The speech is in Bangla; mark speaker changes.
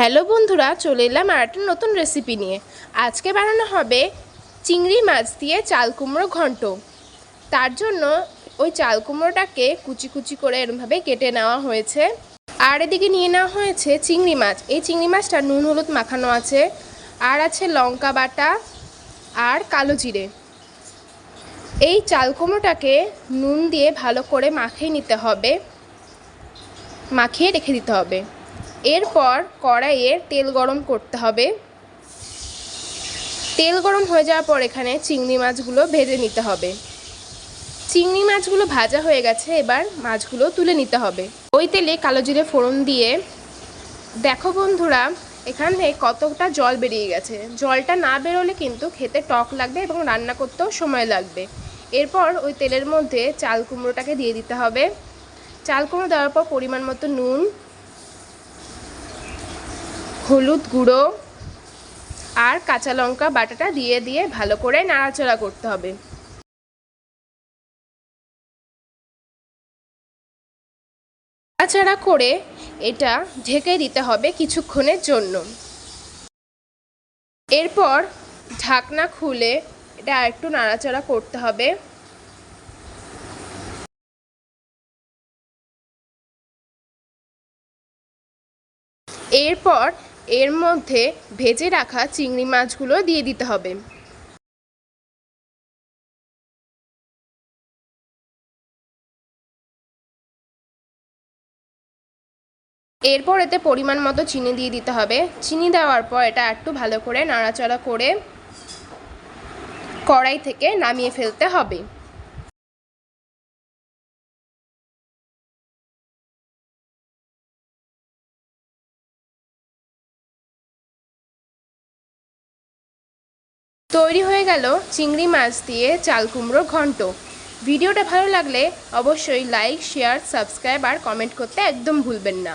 Speaker 1: হ্যালো বন্ধুরা, চলে এলাম আর একটা নতুন রেসিপি নিয়ে। আজকে বানানো হবে চিংড়ি মাছ দিয়ে চাল কুমড়ো ঘন্ট। তার জন্য ওই চাল কুমড়োটাকে কুচি কুচি করে এরমভাবে কেটে নেওয়া হয়েছে। আর এদিকে নিয়ে নেওয়া হয়েছে চিংড়ি মাছ। এই চিংড়ি মাছটা নুন, হলুদ মাখানো আছে। আর আছে লঙ্কা বাটা আর কালো জিরে। এই চাল কুমড়োটাকে নুন দিয়ে ভালো করে মাখিয়ে নিতে হবে। মাখিয়ে রেখে দিতে হবে। এরপর কড়াইয়ে তেল গরম করতে হবে। তেল গরম হয়ে যাওয়ার পর এখানে চিংড়ি মাছগুলো ভেজে নিতে হবে। চিংড়ি মাছগুলো ভাজা হয়ে গেছে, এবার মাছগুলো তুলে নিতে হবে। ওই তেলে কালো জিরে ফোড়ন দিয়ে দেখো বন্ধুরা, এখানে কতটা জল বেরিয়ে গেছে। জলটা না বেরোলে কিন্তু খেতে টক লাগবে এবং রান্না করতেও সময় লাগবে। এরপর ওই তেলের মধ্যে চাল কুমড়োটাকে দিয়ে দিতে হবে। চাল কুমড়ো দেওয়ার পর পরিমাণ মতো নুন হলুদ গুঁড়ো আর কাঁচা লঙ্কা বাটাটা দিয়ে দিয়ে ভালো করে নাড়াচাড়া করতে হবে। নাড়াচাড়া করে এটা ঢেকে দিতে হবে কিছুক্ষণের জন্য। এরপর ঢাকনা খুলে এটা একটু নাড়াচাড়া করতে হবে। এরপর এর মধ্যে ভেজে রাখা চিংড়ি মাছগুলো দিয়ে দিতে হবে। এরপর এতে পরিমাণ মতো চিনি দিয়ে দিতে হবে। চিনি দেওয়ার পর এটা একটু ভালো করে নাড়াচাড়া করে কড়াই থেকে নামিয়ে ফেলতে হবে। তৈরি হয়ে গেল চিংড়ি মাছ দিয়ে চাল কুমড়ো ঘন্ট। ভিডিওটা ভালো লাগলে অবশ্যই লাইক শেয়ার সাবস্ক্রাইব আর কমেন্ট করতে একদম ভুলবেন না।